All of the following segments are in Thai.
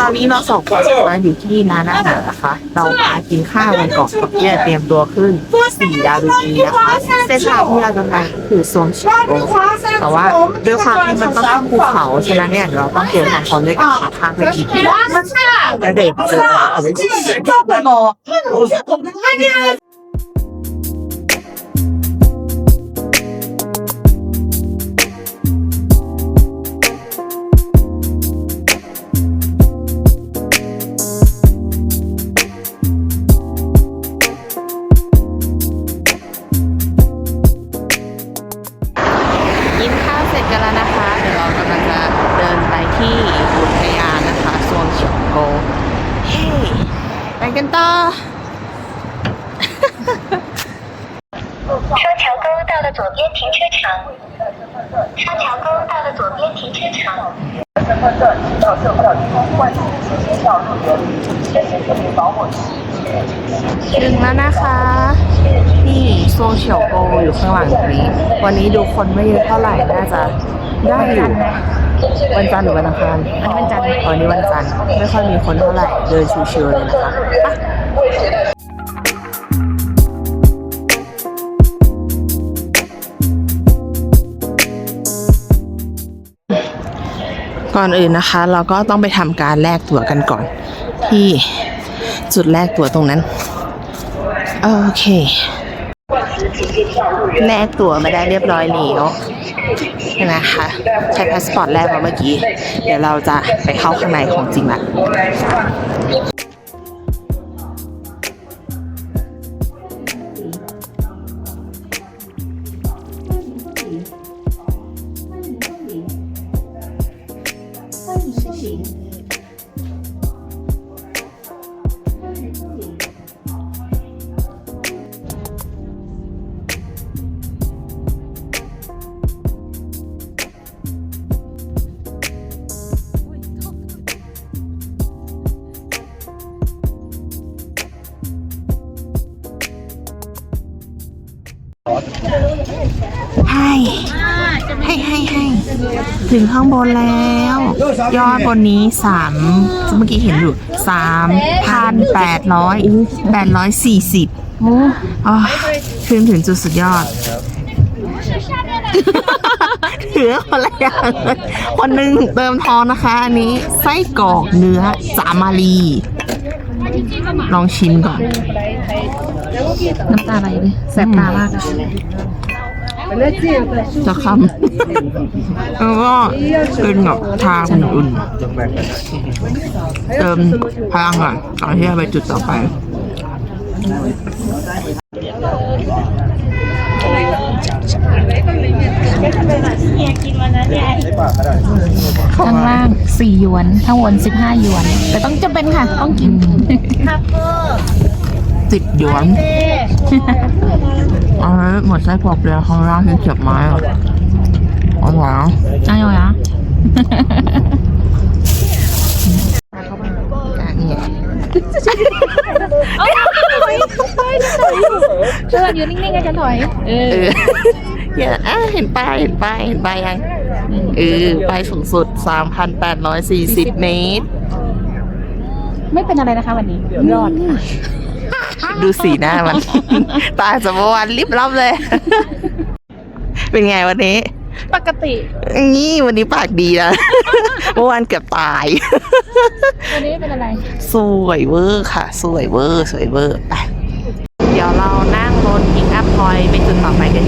ตอนนี้เราสองคนมาอยู่ที่ร้านอาหารนะคะ เรามากินข้าวกันก่อนเพื่อเตรียมตัวขึ้นสี่ดาวดีนะคะเส้นทางที่เราจะไปคือโซนชิโกแต่ว่าด้วยความที่มันต้องขึ้นภูเขาฉะนั้นเนี่ยเดี๋ยวเราต้องเตรียมความพร้อมด้วยการหาทางไปกินแล้วเด็กเจอเอาไว้กิน กันต่อ 双桥沟到了左边停车场，双桥沟到了左边停车场。身份证到售票厅换领时间到入园，先请特别保护期。 ถึงแล้วนะคะ นี่โซนเฉียวโกอยู่ข้างหลังนี้ วันนี้ดูคนไม่เยอะเท่าไหร่ น่าจะได้อยู่วันจันทร์หรือวันอังคารวันจันทร์อ๋อนี่วันจันทร์ไม่ค่อยมีคนเท่าไหร่ เดินชิวๆเลยนะคะไป ก่อนอื่นนะคะ เราก็ต้องไปทำการแลกตั๋วกันก่อน ที่จุดแลกตั๋วตรงนั้น โอเค แลกตั๋วมาได้เรียบร้อยแล้วนะคะใช้พาสปอร์ตแลกมาเมื่อกี้ เดี๋ยวเราจะไปเข้าข้างในของจริงละ ให้ให้ให้ให้ถึงข้างบนแล้ว ยอดบนนี้สามเมื่อกี้เห็นอยู่สามพันแปดร้อยแปดร้อยสี่สิบอ๋อขึ้นถึงจุดสุดยอดถือคนละอย่างคนหนึ่งเติมทองนะคะ อันนี้ไส้กรอกเนื้อจามารี ลองชิมก่อน น้ำตาไหลเลยแสบตามากอะจะคำแล้วก็เป็นแบบชาอุ่นๆเติมพลังก่อนก่อนที่จะไปจุดต่อไป ข้างล่างสี่หยวน ข้างบนสิบห้าหยวน แต่ต้องจำเป็นค่ะ ต้องกินติดหยวนเอาไว้หมดไส้กรอกเลยข้างล่างที่เสียบไม้อะอร่อยอะอร่อยอะอะนี่ไงเธออยู่นิ่งๆกันจะถอย เอเอ อออย่าอะเห็นป้ายเห็นป้ายเห็นป้ายยังเออป้ายสูงสุด 3,840 เมตร ไม่เป็นอะไรนะคะวันนี้ รอดค่ะ ดูสีหน้ามัน ตาสมวันริบลับเลย เป็นไงวันนี้ ปกติ นี่วันนี้ปากดีนะเมื่อวานเกือบตาย วันนี้เป็นอะไร สวยเวอร์ค่ะ สวยเวอร์ สวยเวอร์ ไป เดี๋ยวเรานั่งรถพิกอัพพอยไปจุดต่อไปกัน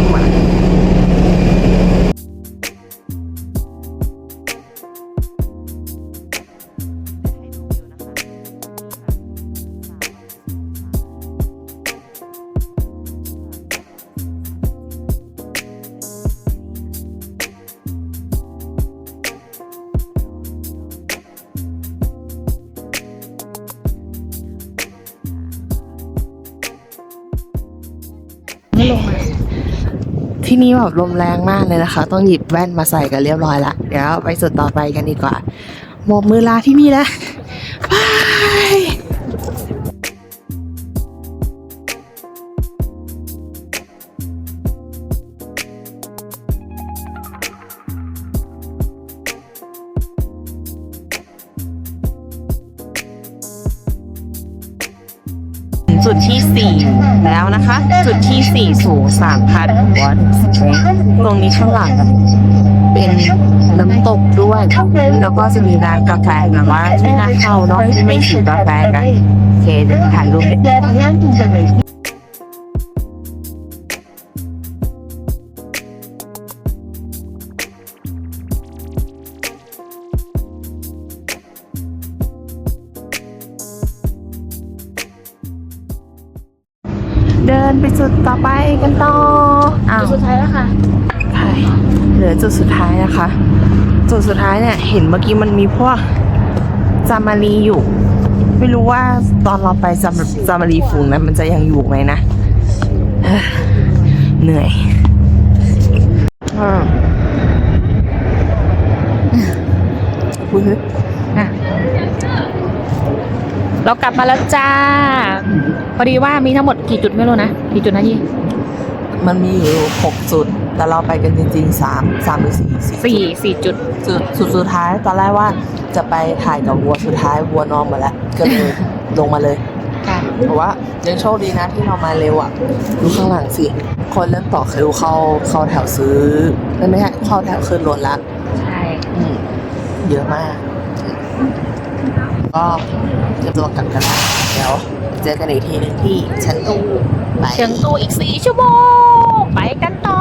ดีกว่าที่นี่แบบลมแรงมากเลยนะคะ ต้องหยิบแว่นมาใส่กันเรียบร้อยละเดี๋ยวไปสุดต่อไปกันดีกว่าโบมือลาที่นี่แล้ว จุดที่สี่แล้วนะคะ จุดที่สี่สูงสามพันหัวตรงนี้ข้างหลังเป็นน้ำตกด้วย แล้วก็จะมีร้านกาแฟแบบว่าที่น่าเข้าเนาะที่ไม่ถือกาแฟกันโอเคเดี๋ยวถ่ายรูป ไปจุดต่อไปกันต่ออ้าวสุดท้ายแล้วค่ะใช่เหลือจุดสุดท้ายนะคะ จุดสุดท้ายเนี่ย เห็นเมื่อกี้มันมีพวกจามารีอยู่ ไม่รู้ว่าตอนเราไปจามจามารีฝูงนั้นมันจะยังอยู่ไหมนะเฮ้ยเหนื่อยอ่าอุ๊ยอะ เรากลับมาแล้วจ้า พอดีว่ามีทั้งหมดกี่จุดไม่รู้นะกี่จุดนะยี่มันมีอยู่หกจุด แต่เราไปกันจริงๆสามสามหรือสี่จุดสี่สี่จุดสุดสุดสุดท้ายตอนแรกว่าจะไปถ่ายกับวัวสุดท้ายวัวนอนหมดแล้วก็เลยลงมาเลยค่ะแต่ว่ายังโชคดีนะที่เรามาเร็วอะดูข้างหลังสิ คนเริ่มต่อคิวเข้าเข้าแถวซื้อไม่ไม่ใช่เข้าแถวขึ้นรถละใช่อืมเยอะมาก ก็เตรียมตัวกลับกันแล้วเดี๋ยวเจอกันอีกทีนึงที่ชั้นตู้ไปเชียงตูอีกสี่ชั่วโมง ไปกันต่อ